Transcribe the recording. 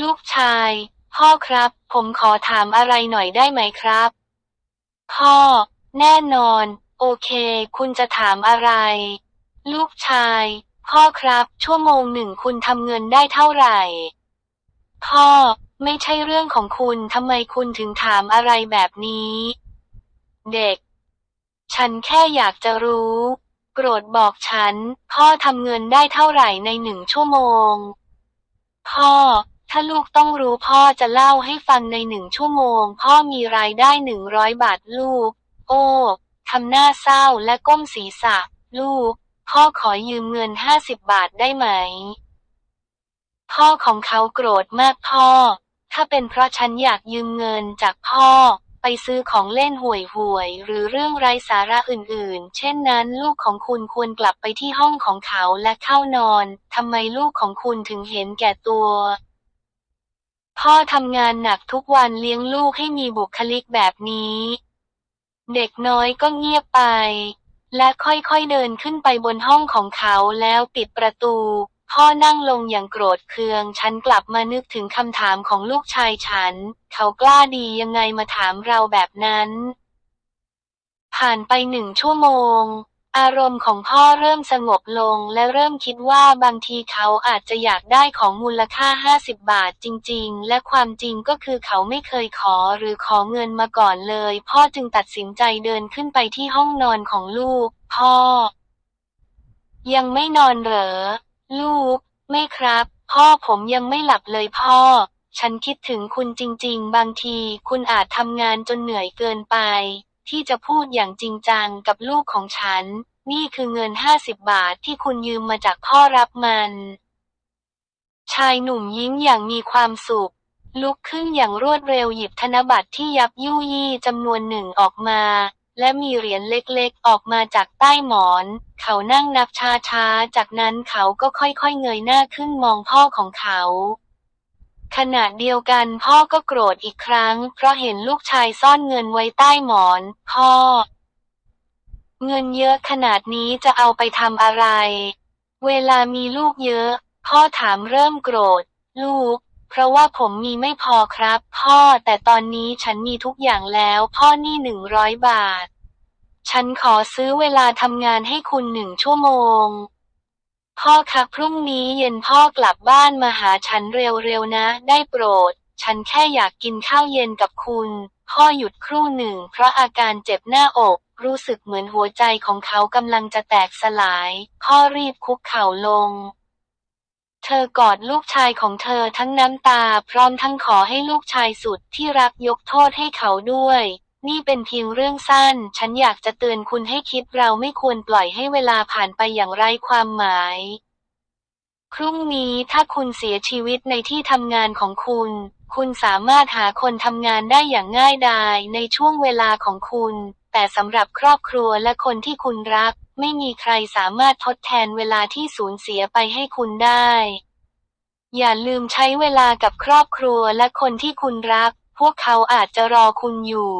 ลูกชาย พ่อครับ ผมขอถามอะไรหน่อยได้ไหมครับ พ่อ แน่นอน โอเค คุณจะถามอะไร ลูกชาย พ่อครับ ชั่วโมงหนึ่งคุณทำเงินได้เท่าไหร่ พ่อ ไม่ใช่เรื่องของคุณทำไมคุณถึงถามอะไรแบบนี้ เด็ก ฉันแค่อยากจะรู้ โปรดบอกฉัน พ่อทำเงินได้เท่าไหร่ในหนึ่งชั่วโมง พ่อ ถ้าลูกต้องรู้พ่อจะเล่าให้ฟังในหนึ่งชั่วโมง พ่อมีรายได้หนึ่งร้อยบาทลูก โอ้ทำหน้าเศร้าและก้มศีรษะ ลูก พ่อขอยืมเงินห้าสิบบาทได้ไหม พ่อของเขาโกรธมากพ่อ ถ้าเป็นเพราะฉันอยากยืมเงินจากพ่อ ไปซื้อของเล่นห่วยห่วย หรือเรื่องไร้สาระอื่นๆ เช่นนั้นลูกของคุณควรกลับไปที่ห้องของเขาและเข้านอนทำไมลูกของคุณถึงเห็นแก่ตัว พ่อทำงานหนักทุกวันเลี้ยงลูกให้มีบุคลิกแบบนี้ เด็กน้อยก็เงียบไป และค่อยๆเดินขึ้นไปบนห้องของเขาแล้วปิดประตู พ่อนั่งลงอย่างโกรธเคือง ฉันกลับมานึกถึงคำถามของลูกชายฉัน เขากล้าดียังไงมาถามเราแบบนั้น ผ่านไปหนึ่งชั่วโมง อารมณ์ของพ่อเริ่มสงบลงและเริ่มคิดว่าบางทีเขาอาจจะอยากได้ของมูลค่า 50 บาทจริง ๆ และความจริงก็คือเขาไม่เคยขอหรือขอเงินมาก่อนเลย พ่อจึงตัดสินใจเดินขึ้นไปที่ห้องนอนของลูก พ่อ ยังไม่นอนเหรอ ลูก ไม่ครับ พ่อผมยังไม่หลับเลยพ่อ ฉันคิดถึงคุณจริง ๆ บางทีคุณอาจทำงานจนเหนื่อยเกินไป ที่จะพูดอย่างจริงจังกับลูกของฉัน นี่คือเงินห้าสิบบาทที่คุณยืมมาจากพ่อรับมัน ชายหนุ่มยิ้มอย่างมีความสุข ลุกขึ้นอย่างรวดเร็วหยิบธนบัตรที่ยับยุยี่จำนวนหนึ่งออกมา และมีเหรียญเล็กๆ ออกมาจากใต้หมอน เขานั่งนับช้าๆ จากนั้นเขาก็ค่อยๆเงยหน้าขึ้นมองพ่อของเขา ขณะเดียวกันพ่อก็โกรธอีกครั้ง เพราะเห็นลูกชายซ่อนเงินไว้ใต้หมอน พ่อ เงินเยอะขนาดนี้จะเอาไปทำอะไร เวลามีลูกเยอะ พ่อถามเริ่มโกรธ ลูก เพราะว่าผมมีไม่พอครับ พ่อแต่ตอนนี้ฉันมีทุกอย่างแล้ว พ่อนี่หนึ่งร้อยบาท ฉันขอซื้อเวลาทำงานให้คุณหนึ่งชั่วโมง พ่อครับพรุ่งนี้เย็นพ่อกลับบ้านมาหาฉันเร็วๆนะ ได้โปรด ฉันแค่อยากกินข้าวเย็นกับคุณ พ่อหยุดครู่หนึ่ง เพราะอาการเจ็บหน้าอก รู้สึกเหมือนหัวใจของเขากำลังจะแตกสลาย พ่อรีบคุกเข่าลง เธอกอดลูกชายของเธอทั้งน้ำตา พร้อมทั้งขอให้ลูกชายสุดที่รักยกโทษให้เขาด้วย นี่เป็นเพียงเรื่องสั้น ฉันอยากจะเตือนคุณให้คิดเราไม่ควรปล่อยให้เวลาผ่านไปอย่างไร้ความหมาย พรุ่งนี้ถ้าคุณเสียชีวิตในที่ทำงานของคุณ คุณสามารถหาคนทำงานได้อย่างง่ายดายในช่วงเวลาของคุณ แต่สำหรับครอบครัวและคนที่คุณรัก ไม่มีใครสามารถทดแทนเวลาที่สูญเสียไปให้คุณได้ อย่าลืมใช้เวลากับครอบครัวและคนที่คุณรัก พวกเขาอาจจะรอคุณอยู่